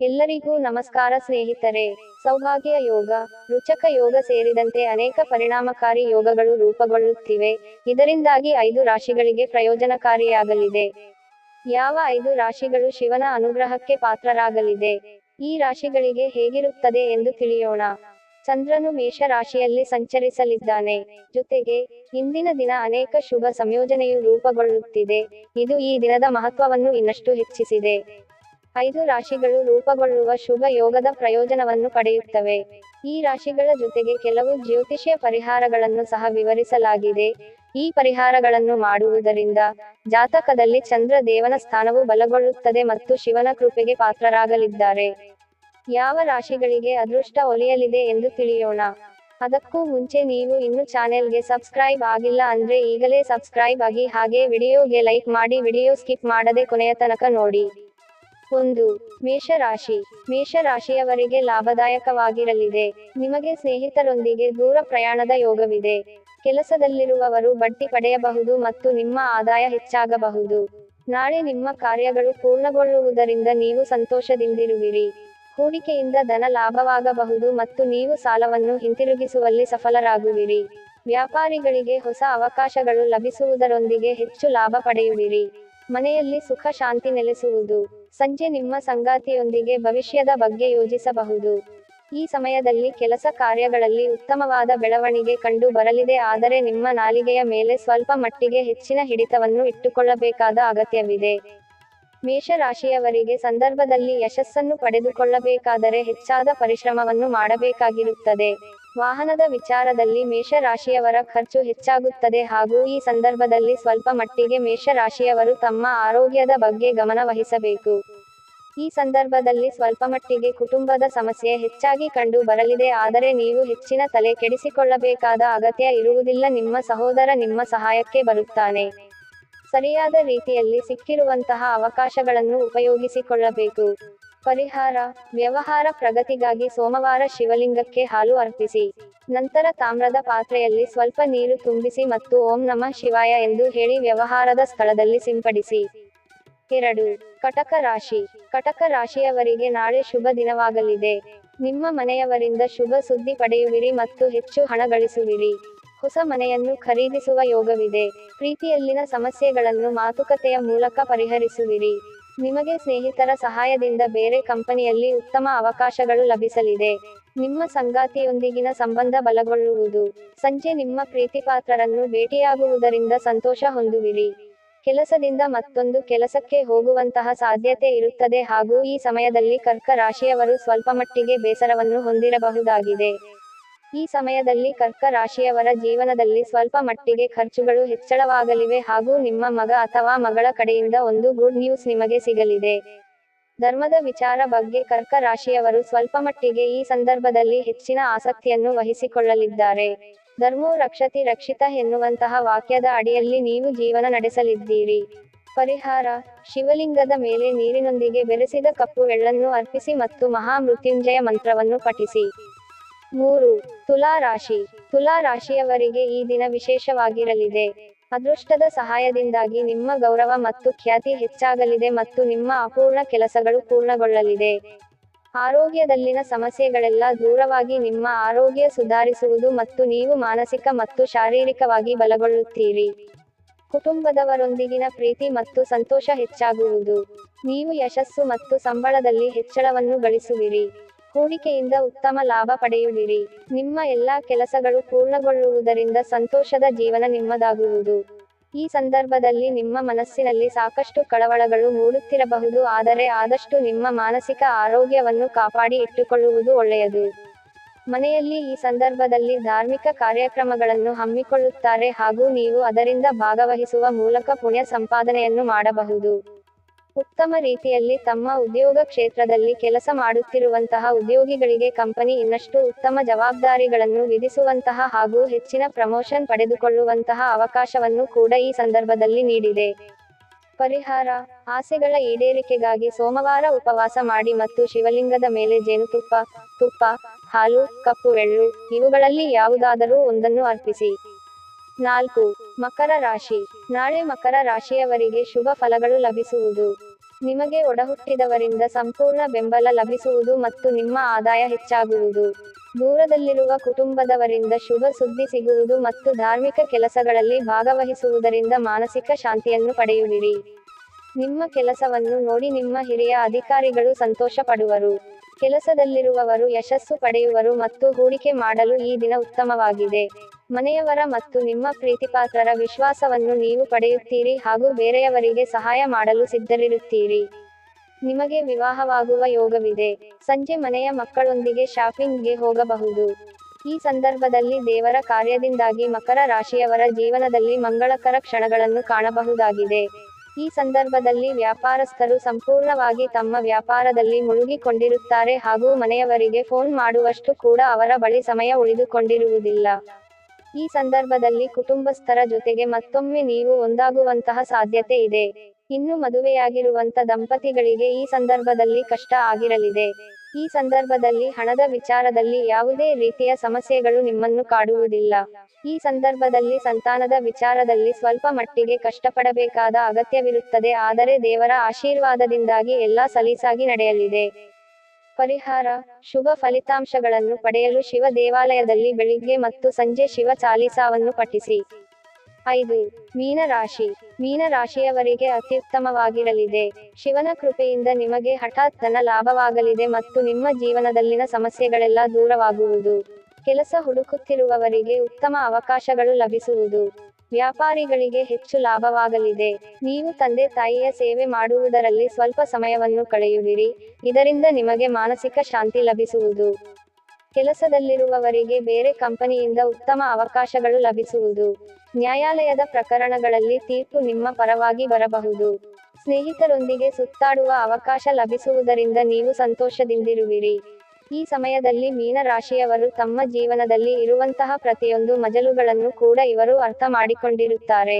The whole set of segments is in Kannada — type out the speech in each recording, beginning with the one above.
ಎಲ್ಲರಿಗೂ ನಮಸ್ಕಾರ ಸ್ನೇಹಿತರೆ. ಸೌಭಾಗ್ಯ ಯೋಗ, ರುಚಕ ಯೋಗ ಸೇರಿದಂತೆ ಅನೇಕ ಪರಿಣಾಮಕಾರಿ ಯೋಗಗಳು ರೂಪುಗೊಳ್ಳುತ್ತಿವೆ. ಇದರಿಂದಾಗಿ ಐದು ರಾಶಿಗಳಿಗೆ ಪ್ರಯೋಜನಕಾರಿಯಾಗಲಿದೆ. ಯಾವ ಐದು ರಾಶಿಗಳು ಶಿವನ ಅನುಗ್ರಹಕ್ಕೆ ಪಾತ್ರರಾಗಲಿದೆ? ಈ ರಾಶಿಗಳಿಗೆ ಹೇಗಿರುತ್ತದೆ ಎಂದು ತಿಳಿಯೋಣ. ಚಂದ್ರನು ಮೇಷ ರಾಶಿಯಲ್ಲಿ ಸಂಚರಿಸಲಿದ್ದಾನೆ. ಜೊತೆಗೆ, ಇಂದಿನ ದಿನ ಅನೇಕ ಶುಭ ಸಂಯೋಜನೆಯು ರೂಪುಗೊಳ್ಳುತ್ತಿದೆ. ಇದು ಈ ದಿನದ ಮಹತ್ವವನ್ನು ಇನ್ನಷ್ಟು ಹೆಚ್ಚಿಸಿದೆ. ಐದು ರಾಶಿಗಳು ರೂಪಗೊಳ್ಳುವ ಶುಭ ಯೋಗದ ಪ್ರಯೋಜನವನ್ನು ಪಡೆಯುತ್ತವೆ. ಈ ರಾಶಿಗಳ ಜೊತೆಗೆ ಕೆಲವು ಜ್ಯೋತಿಷ್ಯ ಪರಿಹಾರಗಳನ್ನು ಸಹ ವಿವರಿಸಲಾಗಿದೆ. ಈ ಪರಿಹಾರಗಳನ್ನು ಮಾಡುವುದರಿಂದ ಜಾತಕದಲ್ಲಿ ಚಂದ್ರ ದೇವನ ಸ್ಥಾನವು ಬಲಗೊಳ್ಳುತ್ತದೆ ಮತ್ತು ಶಿವನ ಕೃಪೆಗೆ ಪಾತ್ರರಾಗಲಿದ್ದಾರೆ. ಯಾವ ರಾಶಿಗಳಿಗೆ ಅದೃಷ್ಟ ಒಲಿಯಲಿದೆ ಎಂದು ತಿಳಿಯೋಣ. ಅದಕ್ಕೂ ಮುಂಚೆ ನೀವು ಇನ್ನು ಚಾನೆಲ್ಗೆ ಸಬ್ಸ್ಕ್ರೈಬ್ ಆಗಿಲ್ಲ ಅಂದ್ರೆ ಈಗಲೇ ಸಬ್ಸ್ಕ್ರೈಬ್ ಆಗಿ ಹಾಗೆ ವಿಡಿಯೋಗೆ ಲೈಕ್ ಮಾಡಿ ವಿಡಿಯೋ ಸ್ಕಿಪ್ ಮಾಡದೆ ಕೊನೆಯ ತನಕ ನೋಡಿ. ಒಂದು, ಮೇಷರಾಶಿ. ಮೇಷರಾಶಿಯವರಿಗೆ ಲಾಭದಾಯಕವಾಗಿರಲಿದೆ. ನಿಮಗೆ ಸ್ನೇಹಿತರೊಂದಿಗೆ ದೂರ ಪ್ರಯಾಣದ ಯೋಗವಿದೆ. ಕೆಲಸದಲ್ಲಿರುವವರು ಬಡ್ಡಿ ಪಡೆಯಬಹುದು ಮತ್ತು ನಿಮ್ಮ ಆದಾಯ ಹೆಚ್ಚಾಗಬಹುದು. ನಾಳೆ ನಿಮ್ಮ ಕಾರ್ಯಗಳು ಪೂರ್ಣಗೊಳ್ಳುವುದರಿಂದ ನೀವು ಸಂತೋಷದಿಂದಿರುವಿರಿ. ಹೂಡಿಕೆಯಿಂದ ಧನ ಲಾಭವಾಗಬಹುದು ಮತ್ತು ನೀವು ಸಾಲವನ್ನು ಹಿಂತಿರುಗಿಸುವಲ್ಲಿ ಸಫಲರಾಗುವಿರಿ. ವ್ಯಾಪಾರಿಗಳಿಗೆ ಹೊಸ ಅವಕಾಶಗಳು ಲಭಿಸುವುದರೊಂದಿಗೆ ಹೆಚ್ಚು ಲಾಭ ಪಡೆಯುವಿರಿ. ಮನೆಯಲ್ಲಿ ಸುಖ ಶಾಂತಿ ನೆಲೆಸುವುದು. ಸಂಜೆ ನಿಮ್ಮ ಸಂಗಾತಿಯೊಂದಿಗೆ ಭವಿಷ್ಯದ ಬಗ್ಗೆ ಯೋಜಿಸಬಹುದು ಈ ಸಮಯದಲ್ಲಿ ಕೆಲಸ ಕಾರ್ಯಗಳಲ್ಲಿ ಉತ್ತಮವಾದ ಬೆಳವಣಿಗೆ ಕಂಡು ಬರಲಿದೆ ಆದರೆ ನಿಮ್ಮ ನಾಲಿಗೆಯ ಮೇಲೆ ಸ್ವಲ್ಪ ಮಟ್ಟಿಗೆ ಹೆಚ್ಚಿನ ಹಿಡಿತವನ್ನು ಇಟ್ಟುಕೊಳ್ಳಬೇಕಾದ ಅಗತ್ಯವಿದೆ. ಮೇಷರಾಶಿಯವರಿಗೆ ಸಂದರ್ಭದಲ್ಲಿ ಯಶಸ್ಸನ್ನು ಪಡೆದುಕೊಳ್ಳಬೇಕಾದರೆ ಹೆಚ್ಚಾದ ಪರಿಶ್ರಮವನ್ನು ಮಾಡಬೇಕಾಗಿರುತ್ತದೆ. ವಾಹನದ ವಿಚಾರದಲ್ಲಿ ಮೇಷರಾಶಿಯವರ ಖರ್ಚು ಹೆಚ್ಚಾಗುತ್ತದೆ ಹಾಗೂ ಈ ಸಂದರ್ಭದಲ್ಲಿ ಸ್ವಲ್ಪ ಮಟ್ಟಿಗೆ ಮೇಷರಾಶಿಯವರು ತಮ್ಮ ಆರೋಗ್ಯದ ಬಗ್ಗೆ ಗಮನ ವಹಿಸಬೇಕು. ಈ ಸಂದರ್ಭದಲ್ಲಿ ಸ್ವಲ್ಪ ಮಟ್ಟಿಗೆ ಕುಟುಂಬದ ಸಮಸ್ಯೆ ಹೆಚ್ಚಾಗಿ ಕಂಡು ಬರಲಿದೆ ಆದರೆ ನೀವು ಹೆಚ್ಚಿನ ತಲೆ ಕೆಡಿಸಿಕೊಳ್ಳಬೇಕಾದ ಅಗತ್ಯ ಇರುವುದಿಲ್ಲ ನಿಮ್ಮ ಸಹೋದರ ನಿಮ್ಮ ಸಹಾಯಕ್ಕೆ ಬರುತ್ತಾನೆ. ಸರಿಯಾದ ರೀತಿಯಲ್ಲಿ ಸಿಕ್ಕಿರುವಂತಹ ಅವಕಾಶಗಳನ್ನು ಉಪಯೋಗಿಸಿಕೊಳ್ಳಬೇಕು. ಪರಿಹಾರ, ವ್ಯವಹಾರ ಪ್ರಗತಿಗಾಗಿ ಸೋಮವಾರ ಶಿವಲಿಂಗಕ್ಕೆ ಹಾಲು ಅರ್ಪಿಸಿ. ನಂತರ ತಾಮ್ರದ ಪಾತ್ರೆಯಲ್ಲಿ ಸ್ವಲ್ಪ ನೀರು ತುಂಬಿಸಿ ಮತ್ತು ಓಂ ನಮಃ ಶಿವಾಯ ಎಂದು ಹೇಳಿ ವ್ಯವಹಾರದ ಸ್ಥಳದಲ್ಲಿ ಸಿಂಪಡಿಸಿ. ಎರಡು, ಕಟಕ ರಾಶಿ. ಕಟಕ ರಾಶಿಯವರಿಗೆ ನಾಳೆ ಶುಭ ದಿನವಾಗಲಿದೆ. ನಿಮ್ಮ ಮನೆಯವರಿಂದ ಶುಭ ಸುದ್ದಿ ಪಡೆಯುವಿರಿ ಮತ್ತು ಹೆಚ್ಚು ಹಣ ಗಳಿಸುವಿರಿ. ಹೊಸ ಮನೆಯನ್ನು ಖರೀದಿಸುವ ಯೋಗವಿದೆ. ಪ್ರೀತಿಯಲ್ಲಿನ ಸಮಸ್ಯೆಗಳನ್ನು ಮಾತುಕತೆಯ ಮೂಲಕ ಪರಿಹರಿಸುವಿರಿ. ನಿಮಗೆ ಸ್ನೇಹಿತರ ಸಹಾಯದಿಂದ ಬೇರೆ ಕಂಪನಿಯಲ್ಲಿ ಉತ್ತಮ ಅವಕಾಶಗಳು ಲಭಿಸಲಿದೆ. ನಿಮ್ಮ ಸಂಗಾತಿಯೊಂದಿಗಿನ ಸಂಬಂಧ ಬಲಗೊಳ್ಳುವುದು. ಸಂಜೆ ನಿಮ್ಮ ಪ್ರೀತಿಪಾತ್ರರನ್ನು ಭೇಟಿಯಾಗುವುದರಿಂದ ಸಂತೋಷ ಹೊಂದುವಿರಿ. ಕೆಲಸದಿಂದ ಮತ್ತೊಂದು ಕೆಲಸಕ್ಕೆ ಹೋಗುವಂತಹ ಸಾಧ್ಯತೆ ಇರುತ್ತದೆ ಹಾಗೂ ಈ ಸಮಯದಲ್ಲಿ ಕರ್ಕ ರಾಶಿಯವರು ಸ್ವಲ್ಪ ಮಟ್ಟಿಗೆ ಬೇಸರವನ್ನು ಹೊಂದಿರಬಹುದಾಗಿದೆ. ಈ ಸಮಯದಲ್ಲಿ ಕರ್ಕ ರಾಶಿಯವರ ಜೀವನದಲ್ಲಿ ಸ್ವಲ್ಪ ಮಟ್ಟಿಗೆ ಖರ್ಚುಗಳು ಹೆಚ್ಚಳವಾಗಲಿವೆ ಹಾಗೂ ನಿಮ್ಮ ಮಗ ಅಥವಾ ಮಗಳ ಕಡೆಯಿಂದ ಒಂದು ಗುಡ್ ನ್ಯೂಸ್ ನಿಮಗೆ ಸಿಗಲಿದೆ. ಧರ್ಮದ ವಿಚಾರ ಬಗ್ಗೆ ಕರ್ಕ ರಾಶಿಯವರು ಸ್ವಲ್ಪ ಮಟ್ಟಿಗೆ ಈ ಸಂದರ್ಭದಲ್ಲಿ ಹೆಚ್ಚಿನ ಆಸಕ್ತಿಯನ್ನು ವಹಿಸಿಕೊಳ್ಳಲಿದ್ದಾರೆ. ಧರ್ಮೋ ರಕ್ಷತಿ ರಕ್ಷಿತ ಎನ್ನುವಂತಹ ವಾಕ್ಯದ ಅಡಿಯಲ್ಲಿ ನೀವು ಜೀವನ ನಡೆಸಲಿದ್ದೀರಿ. ಪರಿಹಾರ, ಶಿವಲಿಂಗದ ಮೇಲೆ ನೀರಿನೊಂದಿಗೆ ಬೆರೆಸಿದ ಕಪ್ಪು ಎಳ್ಳನ್ನು ಅರ್ಪಿಸಿ ಮತ್ತು ಮಹಾಮೃತ್ಯುಂಜಯ ಮಂತ್ರವನ್ನು ಪಠಿಸಿ. ಮೂರು, ತುಲಾ ರಾಶಿ. ತುಲಾ ರಾಶಿಯವರಿಗೆ ಈ ದಿನ ವಿಶೇಷವಾಗಿರಲಿದೆ. ಅದೃಷ್ಟದ ಸಹಾಯದಿಂದಾಗಿ ನಿಮ್ಮ ಗೌರವ ಮತ್ತು ಖ್ಯಾತಿ ಹೆಚ್ಚಾಗಲಿದೆ ಮತ್ತು ನಿಮ್ಮ ಅಪೂರ್ಣ ಕೆಲಸಗಳು ಪೂರ್ಣಗೊಳ್ಳಲಿದೆ. ಆರೋಗ್ಯದಲ್ಲಿನ ಸಮಸ್ಯೆಗಳೆಲ್ಲ ದೂರವಾಗಿ ನಿಮ್ಮ ಆರೋಗ್ಯ ಸುಧಾರಿಸುವುದು ಮತ್ತು ನೀವು ಮಾನಸಿಕ ಮತ್ತು ಶಾರೀರಿಕವಾಗಿ ಬಲಗೊಳ್ಳುತ್ತೀರಿ. ಕುಟುಂಬದವರೊಂದಿಗಿನ ಪ್ರೀತಿ ಮತ್ತು ಸಂತೋಷ ಹೆಚ್ಚಾಗುವುದು. ನೀವು ಯಶಸ್ಸು ಮತ್ತು ಸಂಬಳದಲ್ಲಿ ಹೆಚ್ಚಳವನ್ನು ಗಳಿಸುವಿರಿ. ಹೂಡಿಕೆಯಿಂದ ಉತ್ತಮ ಲಾಭ ಪಡೆಯುವಿರಿ. ನಿಮ್ಮ ಎಲ್ಲಾ ಕೆಲಸಗಳು ಪೂರ್ಣಗೊಳ್ಳುವುದರಿಂದ ಸಂತೋಷದ ಜೀವನ ನಿಮ್ಮದಾಗುವುದು. ಈ ಸಂದರ್ಭದಲ್ಲಿ ನಿಮ್ಮ ಮನಸ್ಸಿನಲ್ಲಿ ಸಾಕಷ್ಟು ಕಳವಳಗಳು ಮೂಡುತ್ತಿರಬಹುದು, ಆದರೆ ಆದಷ್ಟು ನಿಮ್ಮ ಮಾನಸಿಕ ಆರೋಗ್ಯವನ್ನು ಕಾಪಾಡಿ ಇಟ್ಟುಕೊಳ್ಳುವುದು ಒಳ್ಳೆಯದು. ಮನೆಯಲ್ಲಿ ಈ ಸಂದರ್ಭದಲ್ಲಿ ಧಾರ್ಮಿಕ ಕಾರ್ಯಕ್ರಮಗಳನ್ನು ಹಮ್ಮಿಕೊಳ್ಳುತ್ತಾರೆ ಹಾಗೂ ನೀವು ಅದರಿಂದ ಭಾಗವಹಿಸುವ ಮೂಲಕ ಪುಣ್ಯ ಸಂಪಾದನೆಯನ್ನು ಮಾಡಬಹುದು. ಉತ್ತಮ ರೀತಿಯಲ್ಲಿ ತಮ್ಮ ಉದ್ಯೋಗ ಕ್ಷೇತ್ರದಲ್ಲಿ ಕೆಲಸ ಮಾಡುತ್ತಿರುವಂತಹ ಉದ್ಯೋಗಿಗಳಿಗೆ ಕಂಪನಿ ಇನ್ನಷ್ಟು ಉತ್ತಮ ಜವಾಬ್ದಾರಿಗಳನ್ನು ವಿಧಿಸುವಂತಹ ಹಾಗೂ ಹೆಚ್ಚಿನ ಪ್ರಮೋಷನ್ ಪಡೆದುಕೊಳ್ಳುವಂತಹ ಅವಕಾಶವನ್ನು ಕೂಡ ಈ ಸಂದರ್ಭದಲ್ಲಿ ನೀಡಿದೆ. ಪರಿಹಾರ, ಆಸೆಗಳ ಈಡೇರಿಕೆಗಾಗಿ ಸೋಮವಾರ ಉಪವಾಸ ಮಾಡಿ ಮತ್ತು ಶಿವಲಿಂಗದ ಮೇಲೆ ಜೇನುತುಪ್ಪ, ತುಪ್ಪ, ಹಾಲು, ಕಪ್ಪು ಎಳ್ಳು ಇವುಗಳಲ್ಲಿ ಯಾವುದಾದರೂ ಒಂದನ್ನು ಅರ್ಪಿಸಿ. ನಾಲ್ಕು, ಮಕರ ರಾಶಿ. ನಾಳೆ ಮಕರ ರಾಶಿಯವರಿಗೆ ಶುಭ ಫಲಗಳು ಲಭಿಸುವುದು. ನಿಮಗೆ ಒಡಹುಟ್ಟಿದವರಿಂದ ಸಂಪೂರ್ಣ ಬೆಂಬಲ ಲಭಿಸುವುದು ಮತ್ತು ನಿಮ್ಮ ಆದಾಯ ಹೆಚ್ಚಾಗುವುದು. ದೂರದಲ್ಲಿರುವ ಕುಟುಂಬದವರಿಂದ ಶುಭ ಸುದ್ದಿ ಸಿಗುವುದು ಮತ್ತು ಧಾರ್ಮಿಕ ಕೆಲಸಗಳಲ್ಲಿ ಭಾಗವಹಿಸುವುದರಿಂದ ಮಾನಸಿಕ ಶಾಂತಿಯನ್ನು ಪಡೆಯುವಿರಿ. ನಿಮ್ಮ ಕೆಲಸವನ್ನು ನೋಡಿ ನಿಮ್ಮ ಹಿರಿಯ ಅಧಿಕಾರಿಗಳು ಸಂತೋಷ ಪಡುವರು ಕೆಲಸದಲ್ಲಿರುವವರು ಯಶಸ್ಸು ಪಡೆಯುವರು ಮತ್ತು ಹೂಡಿಕೆ ಮಾಡಲು ಈ ದಿನ ಉತ್ತಮವಾಗಿದೆ. ಮನೆಯವರ ಮತ್ತು ನಿಮ್ಮ ಪ್ರೀತಿಪಾತ್ರರ ವಿಶ್ವಾಸವನ್ನು ನೀವು ಪಡೆಯುತ್ತೀರಿ ಹಾಗೂ ಬೇರೆಯವರಿಗೆ ಸಹಾಯ ಮಾಡಲು ಸಿದ್ಧರಿರುತ್ತೀರಿ. ನಿಮಗೆ ವಿವಾಹವಾಗುವ ಯೋಗವಿದೆ. ಸಂಜೆ ಮನೆಯ ಮಕ್ಕಳೊಂದಿಗೆ ಶಾಪಿಂಗ್ಗೆ ಹೋಗಬಹುದು. ಈ ಸಂದರ್ಭದಲ್ಲಿ ದೇವರ ಕಾರ್ಯದಿಂದಾಗಿ ಮಕರ ರಾಶಿಯವರ ಜೀವನದಲ್ಲಿ ಮಂಗಳಕರ ಕ್ಷಣಗಳನ್ನು ಕಾಣಬಹುದಾಗಿದೆ. ಈ ಸಂದರ್ಭದಲ್ಲಿ ವ್ಯಾಪಾರಸ್ಥರು ಸಂಪೂರ್ಣವಾಗಿ ತಮ್ಮ ವ್ಯಾಪಾರದಲ್ಲಿ ಮುಳುಗಿಕೊಂಡಿರುತ್ತಾರೆ ಹಾಗೂ ಮನೆಯವರಿಗೆ ಫೋನ್ ಮಾಡುವಷ್ಟು ಕೂಡ ಅವರ ಬಳಿ ಸಮಯ ಉಳಿದುಕೊಂಡಿರುವುದಿಲ್ಲ. ಈ ಸಂದರ್ಭದಲ್ಲಿ ಕುಟುಂಬಸ್ಥರ ಜೊತೆಗೆ ಮತ್ತೊಮ್ಮೆ ನೀವು ಒಂದಾಗುವಂತಹ ಸಾಧ್ಯತೆ ಇದೆ. ಇನ್ನು ಮದುವೆಯಾಗಿರುವಂತ ದಂಪತಿಗಳಿಗೆ ಈ ಸಂದರ್ಭದಲ್ಲಿ ಕಷ್ಟ ಆಗಿರಲಿದೆ. ಈ ಸಂದರ್ಭದಲ್ಲಿ ಹಣದ ವಿಚಾರದಲ್ಲಿ ಯಾವುದೇ ರೀತಿಯ ಸಮಸ್ಯೆಗಳು ನಿಮ್ಮನ್ನು ಕಾಡುವುದಿಲ್ಲ. ಈ ಸಂದರ್ಭದಲ್ಲಿ ಸಂತಾನದ ವಿಚಾರದಲ್ಲಿ ಸ್ವಲ್ಪ ಮಟ್ಟಿಗೆ ಕಷ್ಟಪಡಬೇಕಾದ ಅಗತ್ಯವಿರುತ್ತದೆ. ಆದರೆ ದೇವರ ಆಶೀರ್ವಾದದಿಂದಾಗಿ ಎಲ್ಲಾ ಸಲೀಸಾಗಿ ನಡೆಯಲಿದೆ. ಪರಿಹಾರ, ಶುಭ ಫಲಿತಾಂಶಗಳನ್ನು ಪಡೆಯಲು ಶಿವ ದೇವಾಲಯದಲ್ಲಿ ಬೆಳಿಗ್ಗೆ ಮತ್ತು ಸಂಜೆ ಶಿವ ಚಾಲಿಸಾವನ್ನು ಪಠಿಸಿ. ಐದು ಮೀನ ರಾಶಿ ಮೀನ ರಾಶಿಯವರಿಗೆ ಅತ್ಯುತ್ತಮವಾಗಿರಲಿದೆ. ಶಿವನ ಕೃಪೆಯಿಂದ ನಿಮಗೆ ಹಠಾತ್ ಧನ ಲಾಭವಾಗಲಿದೆ ಮತ್ತು ನಿಮ್ಮ ಜೀವನದಲ್ಲಿನ ಸಮಸ್ಯೆಗಳೆಲ್ಲ ದೂರವಾಗುವುದು. ಕೆಲಸ ಹುಡುಕುತ್ತಿರುವವರಿಗೆ ಉತ್ತಮ ಅವಕಾಶಗಳು ಲಭಿಸುವುದು. ವ್ಯಾಪಾರಿಗಳಿಗೆ ಹೆಚ್ಚು ಲಾಭವಾಗಲಿದೆ. ನೀವು ತಂದೆ ತಾಯಿಯ ಸೇವೆ ಮಾಡುವುದರಲ್ಲಿ ಸ್ವಲ್ಪ ಸಮಯವನ್ನು ಕಳೆಯುವಿರಿ. ಇದರಿಂದ ನಿಮಗೆ ಮಾನಸಿಕ ಶಾಂತಿ ಲಭಿಸುವುದು. ಕೆಲಸದಲ್ಲಿರುವವರಿಗೆ ಬೇರೆ ಕಂಪನಿಯಿಂದ ಉತ್ತಮ ಅವಕಾಶಗಳು ಲಭಿಸುವುದು. ನ್ಯಾಯಾಲಯದ ಪ್ರಕರಣಗಳಲ್ಲಿ ತೀರ್ಪು ನಿಮ್ಮ ಪರವಾಗಿ ಬರಬಹುದು. ಸ್ನೇಹಿತರೊಂದಿಗೆ ಸುತ್ತಾಡುವ ಅವಕಾಶ ಲಭಿಸುವುದರಿಂದ ನೀವು ಸಂತೋಷದಿಂದಿರುವಿರಿ. ಈ ಸಮಯದಲ್ಲಿ ಮೀನ ರಾಶಿಯವರು ತಮ್ಮ ಜೀವನದಲ್ಲಿ ಇರುವಂತಹ ಪ್ರತಿಯೊಂದು ಮಜಲುಗಳನ್ನು ಕೂಡ ಇವರು ಅರ್ಥ ಮಾಡಿಕೊಂಡಿರುತ್ತಾರೆ.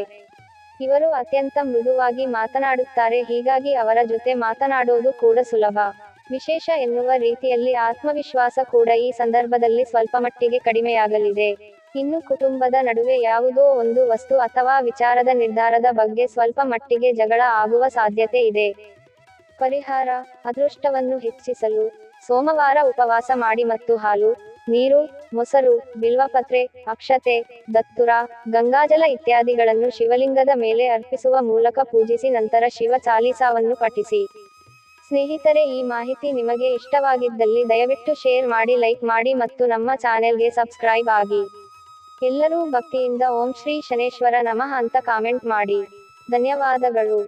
ಇವರು ಅತ್ಯಂತ ಮೃದುವಾಗಿ ಮಾತನಾಡುತ್ತಾರೆ, ಹೀಗಾಗಿ ಅವರ ಜೊತೆ ಮಾತನಾಡೋದು ಕೂಡ ಸುಲಭ. ವಿಶೇಷ ಎನ್ನುವ ರೀತಿಯಲ್ಲಿ ಆತ್ಮವಿಶ್ವಾಸ ಕೂಡ ಈ ಸಂದರ್ಭದಲ್ಲಿ ಸ್ವಲ್ಪ ಮಟ್ಟಿಗೆ ಕಡಿಮೆಯಾಗಲಿದೆ. ಇನ್ನು ಕುಟುಂಬದ ನಡುವೆ ಯಾವುದೋ ಒಂದು ವಸ್ತು ಅಥವಾ ವಿಚಾರದ ನಿರ್ಧಾರದ ಬಗ್ಗೆ ಸ್ವಲ್ಪ ಮಟ್ಟಿಗೆ ಜಗಳ ಆಗುವ ಸಾಧ್ಯತೆ ಇದೆ. ಪರಿಹಾರ, ಅದೃಷ್ಟವನ್ನು ಹೆಚ್ಚಿಸಲು ಸೋಮವಾರ ಉಪವಾಸ ಮಾಡಿ ಮತ್ತು ಹಾಲು, ನೀರು, ಮೊಸರು, ಬಿಲ್ವಪತ್ರೆ, ಅಕ್ಷತೆ, ದತ್ತುರ, ಗಂಗಾಜಲ ಇತ್ಯಾದಿಗಳನ್ನು ಶಿವಲಿಂಗದ ಮೇಲೆ ಅರ್ಪಿಸುವ ಮೂಲಕ ಪೂಜಿಸಿ ನಂತರ ಶಿವ ಚಾಲೀಸಾವನ್ನು ಪಠಿಸಿ. ಸ್ನೇಹಿತರೆ, ಈ ಮಾಹಿತಿ ನಿಮಗೆ ಇಷ್ಟವಾಗಿದ್ದಲ್ಲಿ ದಯವಿಟ್ಟು ಶೇರ್ ಮಾಡಿ, ಲೈಕ್ ಮಾಡಿ ಮತ್ತು ನಮ್ಮ ಚಾನೆಲ್ಗೆ ಸಬ್ಸ್ಕ್ರೈಬ್ ಆಗಿ. ಎಲ್ಲರೂ ಭಕ್ತಿಯಿಂದ ಓಂ ಶ್ರೀ ಶನೇಶ್ವರ ನಮಃ ಅಂತ ಕಾಮೆಂಟ್ ಮಾಡಿ. ಧನ್ಯವಾದಗಳು.